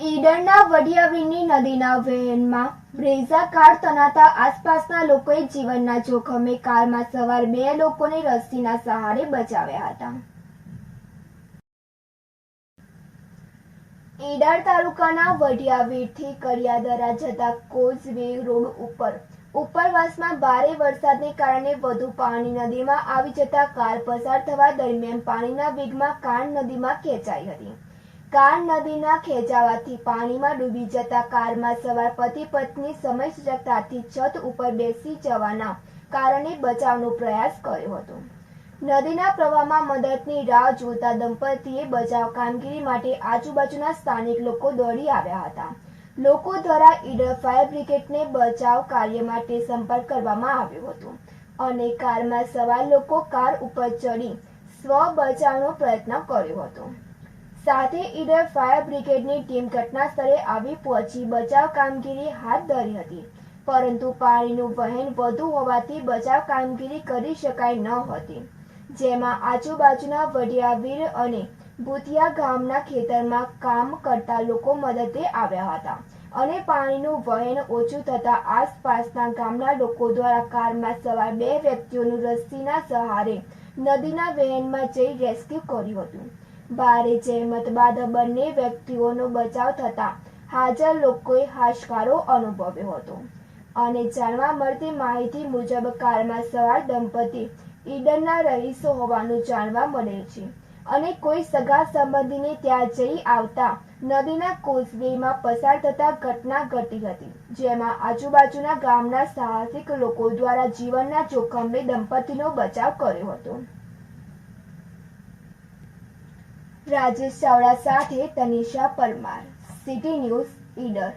ઈડરના વડિયાવીની નદીના વહેણમાં Brezza car તણાતા આસપાસના લોકોએ જીવનના જોખમે કારમાં સવાર બે લોકોને રસ્સીના સહારે બચાવ્યા હતા. ઈડર તાલુકાના વડિયાવીરથી કરિયાદરા જતા કોઝવે રોડ ઉપર, ઉપરવાસમાં ભારે વરસાદને કારણે વધુ પાણી નદીમાં આવી જતા કાર પસાર થવા દરમિયાન પાણીના વેગમાં કાર નદીમાં ખેંચાઈ હતી. કાર નદીના ખેંચાવાથી પાણીમાં ડૂબી જતા કારમાં સવાર પતિ પત્ની સમય છત ઉપર બેસી જવાના કારણે બચાવનો પ્રયાસ કર્યો હતો. નદીના પ્રવાહમાં મદદની રાહ જોતા દંપતીએ બચાવ કામગીરી માટે આજુબાજુના સ્થાનિક લોકો દોડી આવ્યા હતા. લોકો દ્વારા ઈડર ફાયર બ્રિગેડને બચાવ કાર્ય માટે સંપર્ક કરવામાં આવ્યો હતો અને કારમાં સવાર લોકો કાર ઉપર ચડી સ્વ બચાવનો પ્રયત્ન કર્યો હતો. સાથે ઈડર ફાયર બ્રિગેડની ટીમ ઘટના સ્થળે આવી પહોંચી, બચાવ કામગીરી હાથ ધરી હતી. પરંતુ પાણીનું વહેણ વધુ હોવાથી બચાવ કામગીરી કરી શકાય ન હતી. જેમાં આજુબાજુના વડિયાવીર અને ભૂતિયા ગામના ખેતરમાં કામ કરતા લોકો મદદે આવ્યા હતા અને પાણીનું વહેણ ઓછું થતા આસપાસના ગામના લોકો દ્વારા કારમાં સવાર બે વ્યક્તિઓનું રસ્સીના સહારે નદીના વહેણમાં જઈ રેસ્ક્યુ કર્યું હતું. ભારે જહેમત બાદ બંને વ્યક્તિઓનો બચાવ થતા હાજર લોકોએ હાશકારો અનુભવ્યો હતો. અને જાણવા મળતી માહિતી મુજબ કારમાં સવાર દંપતી ઈડનના રહીશો હોવાનું જાણવા મળે છે અને કોઈ સગા સંબંધીને ત્યાં જઈ આવતા નદીના કોઝવેમાં પસાર થતા ઘટના ઘટી હતી, જેમાં આજુબાજુના ગામના સાહસિક લોકો દ્વારા જીવનના જોખમે દંપતીનો બચાવ કર્યો હતો. રાજેશ ચાવડા સાથે તનિષા પરમાર સિટી ન્યૂઝ ઈડર.